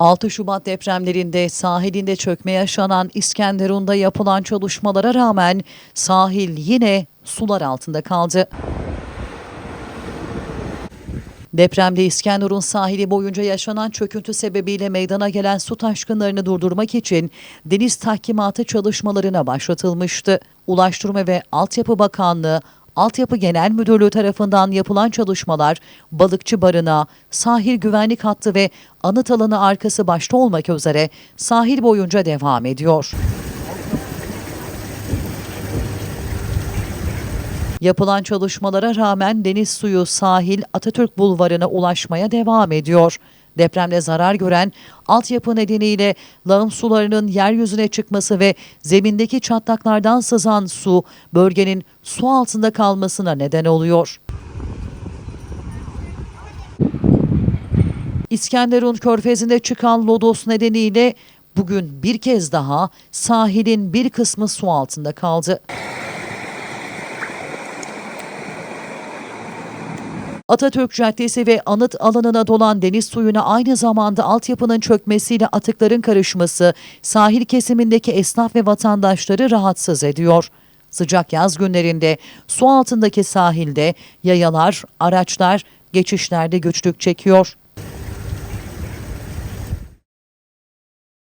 6 Şubat depremlerinde sahilinde çökme yaşanan İskenderun'da yapılan çalışmalara rağmen sahil yine sular altında kaldı. Depremde İskenderun sahili boyunca yaşanan çöküntü sebebiyle meydana gelen su taşkınlarını durdurmak için deniz tahkimatı çalışmalarına başlatılmıştı. Ulaştırma ve Altyapı Bakanlığı Altyapı Genel Müdürlüğü tarafından yapılan çalışmalar balıkçı barınağı, sahil güvenlik hattı ve anıt alanı arkası başta olmak üzere sahil boyunca devam ediyor. Yapılan çalışmalara rağmen deniz suyu sahil Atatürk Bulvarı'na ulaşmaya devam ediyor. Depremde zarar gören altyapı nedeniyle lağım sularının yeryüzüne çıkması ve zemindeki çatlaklardan sızan su bölgenin su altında kalmasına neden oluyor. İskenderun Körfezi'nde çıkan lodos nedeniyle bugün bir kez daha sahilin bir kısmı su altında kaldı. Atatürk Caddesi ve anıt alanına dolan deniz suyuna aynı zamanda altyapının çökmesiyle atıkların karışması sahil kesimindeki esnaf ve vatandaşları rahatsız ediyor. Sıcak yaz günlerinde su altındaki sahilde yayalar, araçlar geçişlerde güçlük çekiyor.